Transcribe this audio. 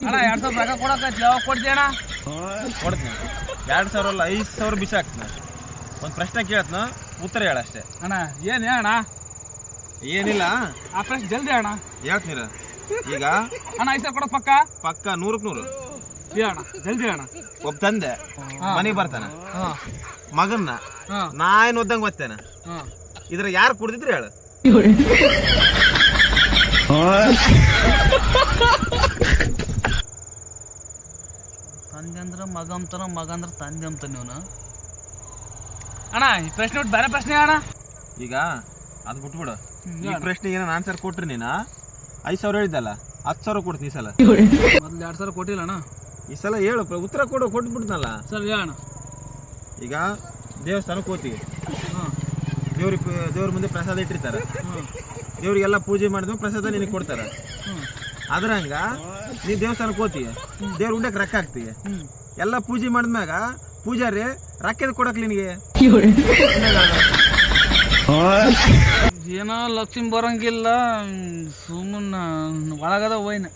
ಅಣ್ಣ ಎರಡ್ ಸಾವಿರ ರೊಕ್ಕ ಕೊಡಕ ಯಾವಾಗ ಕೊಡ್ತೀಯ ಅಣ್ಣ? ಕೊಡ್ತೀನಿ. ಎರಡು ಸಾವಿರ ಅಲ್ಲ ಐದು ಸಾವಿರ ಬಿಸಿ ಹಾಕ್ತೀನಿ ಒಂದು ಪ್ರಶ್ನೆ ಕೇಳತ್ನ ಉತ್ತರ ಹೇಳ ಅಷ್ಟೇ. ಅಣ್ಣ ಏನ್ ಅಣ್ಣ ಏನಿಲ್ಲ. ಆ ಪ್ರಶ್ನೆ ಜಲ್ದಿ ಅಣ್ಣ ಹೇಳ್ತೀರ? ಈಗ? ಅಣ್ಣ ಐದು ಸಾವಿರ ಕೊಡೋ ಪಕ್ಕ? ಪಕ್ಕ ನೂರಕ್ಕೆ ನೂರು. ಏ ಅಣ್ಣ ಜಲ್ದಿ ಅಣ್ಣ ಒಬ್ಬ ತಂದೆ. ಮನೆಗೆ ಬರ್ತಾನೆ. ಮಗನ್ನ ಹಾ. ನಾ ಏನು ಓದಂಗೆ ಬರ್ತೇನೆ ಹಾ. ಇದ್ರ ಯಾರು ಕುಡ್ದಿದ್ರು ಹೇಳು. ತಂದೆ ಅಂದ್ರೆ ಮಗ ಅಂತಾನ ಮಗ ಅಂದ್ರೆ ತಂದೆ ಅಂತಾನೆ ಇವನು. ಅಣ್ಣ ಈ ಪ್ರಶ್ನೆ ಬಿಟ್ಟು ಬೇರೆ ಪ್ರಶ್ನೆ ಅಣ್ಣ. ಈಗ ಅದು ಬಿಟ್ಬಿಡು. ಈ ಪ್ರಶ್ನೆ ಏನೋ ಆನ್ಸರ್ ಕೊಟ್ರಿ ನೀನ? ಐದ್ ಸಾವಿರ ಹೇಳಿದ್ದಲ್ಲ ಹತ್ತು ಸಾವಿರ ಕೊಡ್ತೀನಿ ಈ ಸಲ. ಮೊದ್ಲು ಎರಡು ಸಾವಿರ ಕೊಟ್ಟಿಲ್ಲ ಅಣ್ಣ. ಈ ಸಲ ಹೇಳು ಪ್ರ- ಉತ್ತರ ಕೊಡು ಕೊಟ್ಬಿಡ್ತಲ್ಲ ಸರ್ ಅಣ್ಣ. ಈಗ ದೇವಸ್ಥಾನಕ್ಕೆ ಹೋಗ್ತೀವಿ. ಹಾಂ ದೇವ್ರಿಗೆ ದೇವ್ರ ಮುಂದೆ ಪ್ರಸಾದ ಇಟ್ಟಿರ್ತಾರೆ. ದೇವ್ರಿಗೆಲ್ಲ ಪೂಜೆ ಮಾಡಿದ್ಮೇಲೆ ಪ್ರಸಾದ ನಿನಗೆ ಕೊಡ್ತಾರೆ. ಅದ್ರಂಗ ನೀ ದೇವಸ್ಥಾನಕ್ಕೆ ಹೋತಿ ದೇವ್ರ ಉಂಡಕ್ಕೆ ರೊಕ್ಕ ಹಾಕ್ತೀಯ? ಹ್ಞೂ ಎಲ್ಲ ಪೂಜೆ ಮಾಡಿದ್ಮ್ಯಾಗ ಪೂಜಾರಿ ರೊಕ್ಕದ ಕೊಡಕ್ ನಿನಗೆ? ಏನೋ ಲಕ್ಷ್ಮಿ ಬರಂಗಿಲ್ಲ ಸುಮ್ಮನ ಒಳಗದ ಹೋಯ್ನ